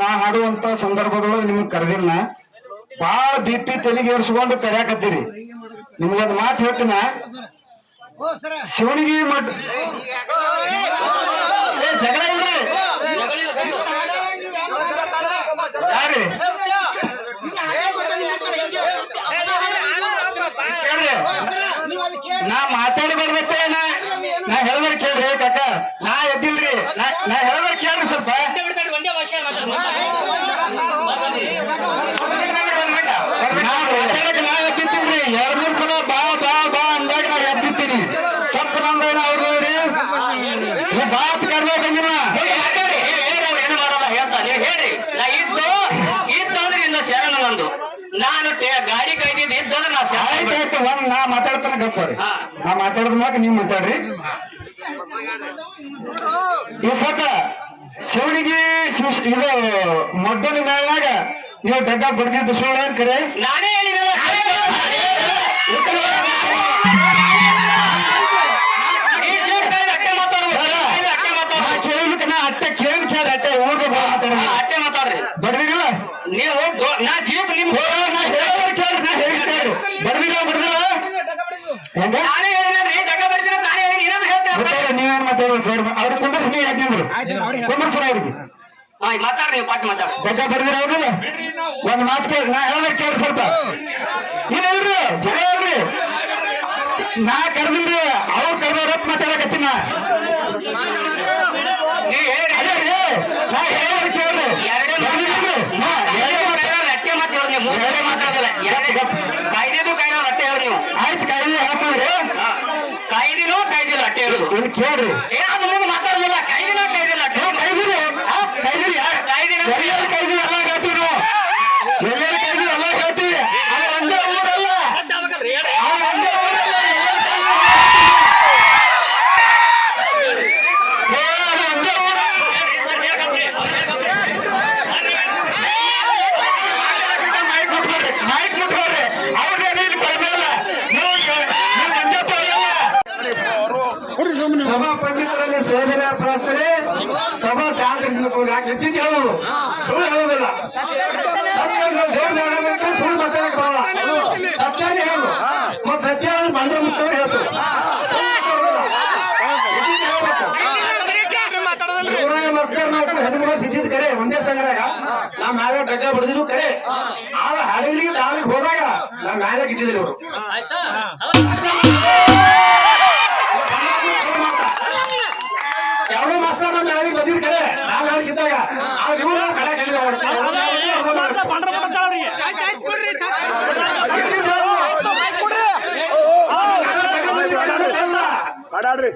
ನಾ ಹಾಡುವಂತ ಸಂದರ್ಭದೊಳಗೆ ನಿಮ್ಗೆ ಕರೆದಿಲ್ಲ. ಬಾಳ ಬಿ ಪಿ ತಲೆಗೆ ಏರ್ಸ್ಕೊಂಡು ಕರ್ಯಾಕತ್ತೀರಿ. ನಿಮ್ಗೊಂದು ಮಾತು ಹೇಳ್ತೀನ. ಶಿವನಿಗೆ ಮಠ ಜಗಳ ಇಲ್ರಿ? ಯಾರಿ ನಾ ಮಾತಾಡಿ ಬರ್ಬೇಕ ನಾ. ನಾ ಹೇಳ್ದ್ರೆ ಕೇಳ್ರಿ ಕಾಕ. ನಾ ಎದ್ದಿಲ್ರಿ. ನಾ ಹೇಳ್ಬೇಕು ಕೇಳ್ರಿ ಸ್ವಲ್ಪ ಒಂದೇ ಭಾಷೆ ನಾ ಮಾತಾಡಕ್ ನಾ ಎದ್ದಿತ್ತೀನ್ರಿ ಎರಡ್ ಮೂರ್ ಸಲ ಬಾ ಬಾ ಬಾ ಅಂದಾಗ ನಾ ಎದ್ದಿತ್ತೀನಿ ತಪ್ಪು ನಂದೇನ ಅವ್ರು ನೀವು ಬಾತ್ ಕರ್ಲೇ ಬಂದಿಲ್ಲ ಏನು ಮಾಡಲ್ಲ ಹೇಳ್ತಾನೆ ಹೇಳಿ ನಾ ಇದ್ದು ಇದ್ದು ಅಂದ್ರೆ ಇನ್ನು ಶರಣ ನಂದು ನಾನು ಗಾಡಿ ಕೈದಿದ್ದು ಇದ್ದು ಅಂದ್ರೆ ನಾ ಆಯ್ತು ಆಯ್ತು ಒಂದ್ ನಾ ಮಾತಾಡ್ತಾನೆ ಗಪ್ಪರಿ. ನಾ ಮಾತಾಡಿದ ಮ್ಯಾಗ ನೀವ್ ಮಾತಾಡ್ರಿ. ಇಫತ ಶಿವನಿಗೆ ಇದು ಮೊಡ್ಡನ ಮೇಳಾಗ ನೀವು ಬೆಟ್ಟ ಬಡ್ದಿದ್ದು ಸುಳ್ಳು ಏನ್ ಕರೆ? ನಾನೇ ಹೇಳಿದಲ್ಲ ಅಟ್ಟೆ ಮಾತಾಡ್ರಿ ಅಟ್ಟೆ ನಾ ಮಾತಾಡ್ರಿ ಕೇಳಿದ್ಕೆ ನಾ ಅಟ್ಟೆ ಕೇಳಿ ಕೇಳಿ ಅಟ್ಟೆ ಊರಿಗೆ ಬಾ ಮಾತಾಡಿದ ಅಟ್ಟೆ ಮಾತಾಡ್ರಿ ಬಡ್ದಿಲ್ಲ ನೀವು ದೊ- ನಾ ಜೀಪ್ ನಿಮ್ ನಾ ಹೇಳೋರ್ ಕೇಳ್ರಿ ನಾ ಹೇಳಿ ಕೇಳ್ರಿ ಬಡ್ದಿಲ್ಲ ಬಡ್ದಿಲ್ಲ ಹೆಂಗ ನಾನೇ ಹೇಳಿದ್ರಿ ಜಗ ಬರ್ತೀನಿ ನಾನೇ ಹೇಳಿ ಇನ್ನೊಂದು ಹೇಳ್ತೀನಿ ಗೊತ್ತಾಗ ನೀವೇನ್ ಮಾತಾಡೋದು ಸರ್ ಅವ್ರ ಕುಂದರ್ಸಿ ನೀ ಯಾಕೆಂದ್ರು ಕುಂದರ್ಸ್ರ ಅವ್ರಿಗೆ. ಹಾ ಮಾತಾಡ್ರಿ ನೀವು ಪಾಟ್ ಮಾತಾಡ್ರಿ ಗಡ್ಡ ಬರ್ದಿರ ಹೌದಿಲ್ಲ ಒಂದ್ ಮಾತು ಕೇಳಿ ನಾ ಹೇಳ್ಬೇಕು ಕೇಳಿ ಸ್ವಲ್ಪ. ಇಲ್ಲ ಇಲ್ರಿ ಜನ ಹೇಳ್ರಿ ನಾ ಕರ್ದಿಲ್ರಿ ಅಟ್ಟೆ ಹೇಳುದು ಸಭಾ ಪಂಡಿತರಲ್ಲಿ ಸೇವೆಯ ಪ್ರಾರ್ಥನೆ ಸಭಾ ಶಾಂತಿ ಯಾಕೆ ಹೆಚ್ಚಿದ್ದು ಹೇಳೋದು ಸುಳ್ಳು ಹೇಳೋದಿಲ್ಲ ಸುಳ್ಳು ಮಾತಾಡಕ್ಕೆ ಬರಲ್ಲ ಸತ್ಯಾನೇ ಹೇಳು. ಮತ್ತೆ ಸತ್ಯ ಕರೆ ಒಂದೇ ಸಂಗರ ನಾ ಮ್ಯಾಲೆ ಬಡಿದಿದ್ದು ಕರೆ. ಆಗ ಹಡಲಿಗೆ ದಾಳಿಗೆ ಹೋದಾಗ ನಾ ಮ್ಯಾಲೆ ಗಿದ್ದಿದ್ರು ಇವರು ಮಾಸ್ತರ್ ನಮ್ಮ ಮ್ಯಾಲಿಗೆ ಬಂದಿದ್ ಕರೆ ನಾ ಮ್ಯಾಲಿಗೆ ಇದ್ದಾಗ ಆಗ ಇವರು ಕಡೆ ಕಲಿದ ಆಡಾಡ್ರಿ